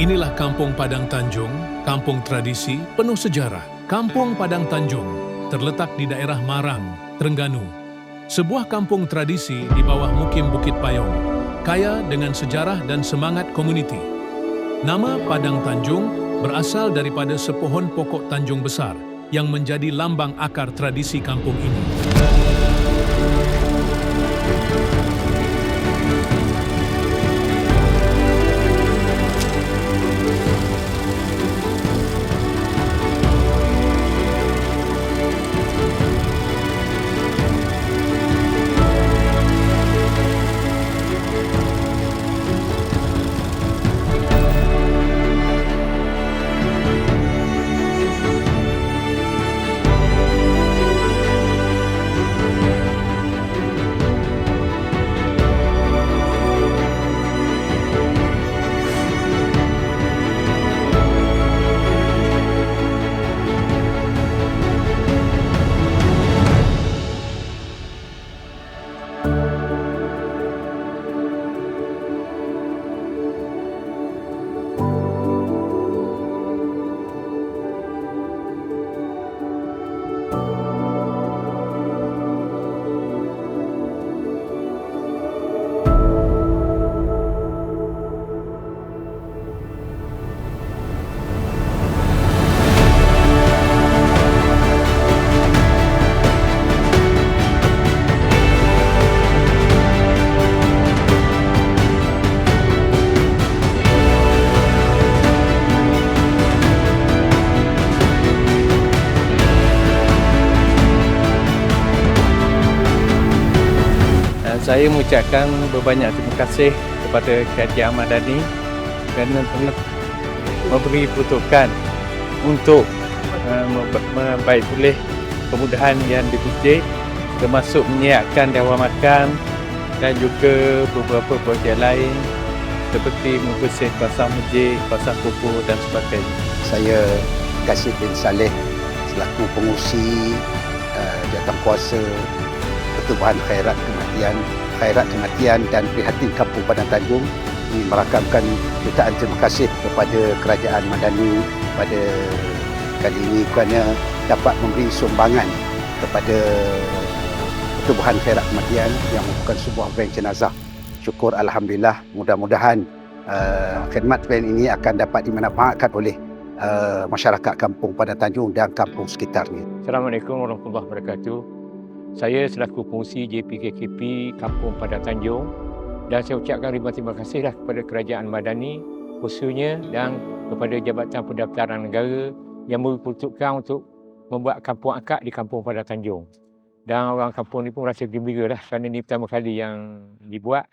Inilah Kampung Padang Tanjung, kampung tradisi penuh sejarah. Kampung Padang Tanjung terletak di daerah Marang, Terengganu. Sebuah kampung tradisi di bawah mukim Bukit Payong, kaya dengan sejarah dan semangat komuniti. Nama Padang Tanjung berasal daripada sepohon pokok tanjung besar yang menjadi lambang akar tradisi kampung ini. Uh, Saya mengucapkan berbanyak terima kasih kepada Kerajaan Ahmad Dhani kerana telah memberi peruntukan untuk memba- membaik pulih kemudahan yang dipuji termasuk menyiapkan dewan makan dan juga beberapa projek lain seperti membersih pasar masjid, pasar pupuk dan sebagainya. saya Kasih bin Saleh selaku pengurusi uh, jawatankuasa Pertubuhan Khairat Kematian Khairat Kematian dan Prihatin Kampung Padang Tanjung ini merakamkan jutaan terima kasih kepada Kerajaan Madani pada kali ini kerana dapat memberi sumbangan kepada Pertubuhan Khairat Kematian yang merupakan sebuah bank jenazah. Syukur Alhamdulillah mudah-mudahan uh, khidmat bank ini akan dapat dimanfaatkan oleh uh, masyarakat kampung Padang Tanjung dan kampung sekitarnya. Assalamualaikum warahmatullahi wabarakatuh. Saya selaku pengurusi JPKKP Kampung Padang Tanjung dan saya ucapkan ribuan terima kasihlah kepada Kerajaan Madani khususnya dan kepada Jabatan Pendaftaran Negara yang memperuntukkan untuk membuat kampung akak di Kampung Padang Tanjung. Dan orang kampung ni pun rasa gembira lah kerana ini pertama kali yang dibuat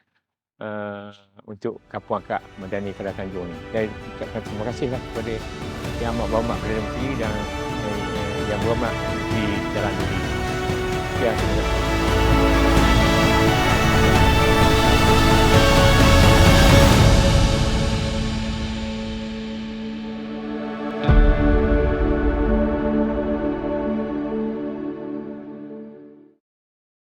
uh, untuk kampung akak Madani Padang Tanjung ni. Saya ucapkan terima kasihlah kepada Yang Amat Berhormat Perdana Menteri dan uh, Yang Berhormat di 第二次世。